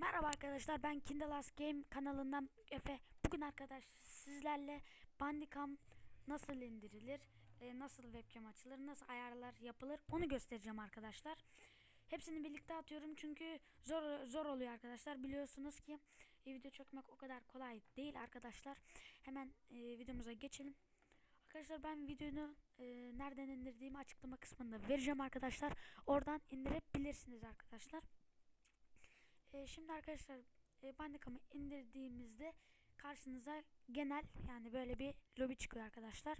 Merhaba arkadaşlar ben Kindalas Game kanalından Efe. Bugün arkadaş sizlerle Bandicam nasıl indirilir, e, nasıl webcam açılır, nasıl ayarlar yapılır onu göstereceğim arkadaşlar. Hepsini birlikte atıyorum çünkü zor zor oluyor arkadaşlar. Biliyorsunuz ki e, video çekmek o kadar kolay değil arkadaşlar. Hemen e, videomuza geçelim. Arkadaşlar ben videonu e, nereden indirdiğimi açıklama kısmında vereceğim arkadaşlar. Oradan indirebilirsiniz arkadaşlar. E, şimdi arkadaşlar e, Bandicam'ı indirdiğimizde karşınıza genel yani böyle bir lobi çıkıyor arkadaşlar.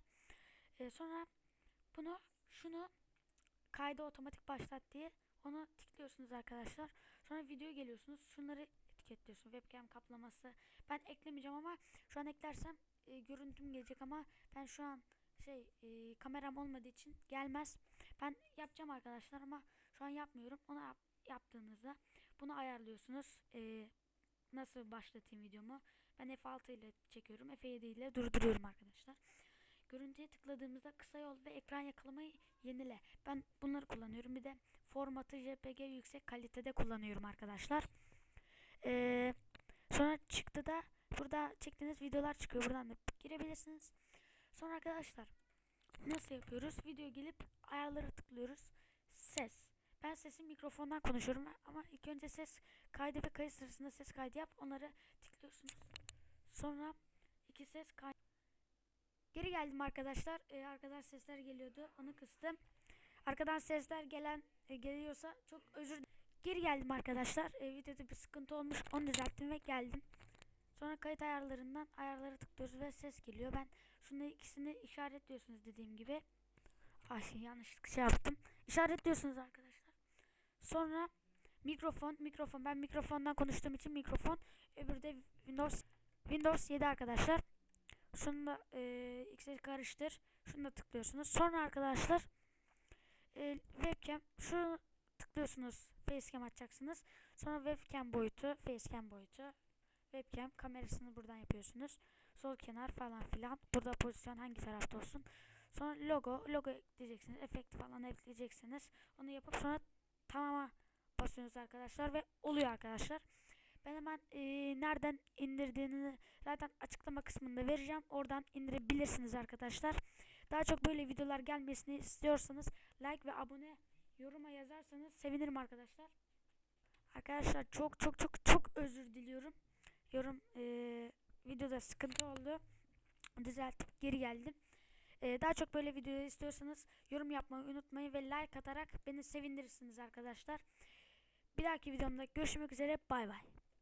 E, sonra bunu şunu kayda otomatik başlat diye onu tıklıyorsunuz arkadaşlar. Sonra video geliyorsunuz. Şunları etiketliyorsun. Webcam kaplaması. Ben eklemeyeceğim ama şu an eklersem e, görüntüm gelecek ama ben şu an şey e, kameram olmadığı için gelmez. Ben yapacağım arkadaşlar ama şu an yapmıyorum. Onu yap, yaptığınızda bunu ayarlıyorsunuz. Ee, nasıl başlatayım videomu? Ben F6 ile çekiyorum. F7 ile durduruyorum arkadaşlar. Görüntüye tıkladığımızda kısa yol ve ekran yakalamayı yenile. Ben bunları kullanıyorum. Bir de formatı JPG yüksek kalitede kullanıyorum arkadaşlar. Ee, sonra çıktı da burada çektiğiniz videolar çıkıyor. Buradan da girebilirsiniz. Sonra arkadaşlar nasıl yapıyoruz? Video gelip ayarları tıklıyoruz. Ses. Ben sesi mikrofondan konuşuyorum ama ilk önce ses kaydı ve kayıt sırasında ses kaydı yap. Onları tıklıyorsunuz. Sonra iki ses kaydı. Geri geldim arkadaşlar. Ee, arkadan sesler geliyordu. Onu kıstım. Arkadan sesler gelen e, geliyorsa çok özür Geri geldim arkadaşlar. Ee, videoda bir sıkıntı olmuş. Onu düzelttim ve geldim. Sonra kayıt ayarlarından ayarlara tıklıyoruz ve ses geliyor. Ben şunu ikisini işaretliyorsunuz dediğim gibi. Ay yanlışlıkla şey yaptım. İşaretliyorsunuz arkadaşlar. Sonra mikrofon, mikrofon. Ben mikrofondan konuştuğum için mikrofon. Öbürü de Windows Windows 7 arkadaşlar. Şunu da e, X'e karıştır. Şunu da tıklıyorsunuz. Sonra arkadaşlar e, webcam şu tıklıyorsunuz. Facecam açacaksınız. Sonra webcam boyutu, facecam boyutu. Webcam kamerasını buradan yapıyorsunuz. Sol kenar falan filan. Burada pozisyon hangi tarafta olsun. Sonra logo, logo ekleyeceksiniz. Efekt falan ekleyeceksiniz. Onu yapıp sonra tamama basıyorsunuz arkadaşlar ve oluyor arkadaşlar. Ben hemen e, nereden indirdiğini zaten açıklama kısmında vereceğim. Oradan indirebilirsiniz arkadaşlar. Daha çok böyle videolar gelmesini istiyorsanız like ve abone yoruma yazarsanız sevinirim arkadaşlar. Arkadaşlar çok çok çok çok özür diliyorum. Yorum e, videoda sıkıntı oldu. Düzeltip geri geldim. Ee, daha çok böyle video istiyorsanız yorum yapmayı unutmayın ve like atarak beni sevindirirsiniz arkadaşlar. Bir dahaki videomda görüşmek üzere. Bay bay.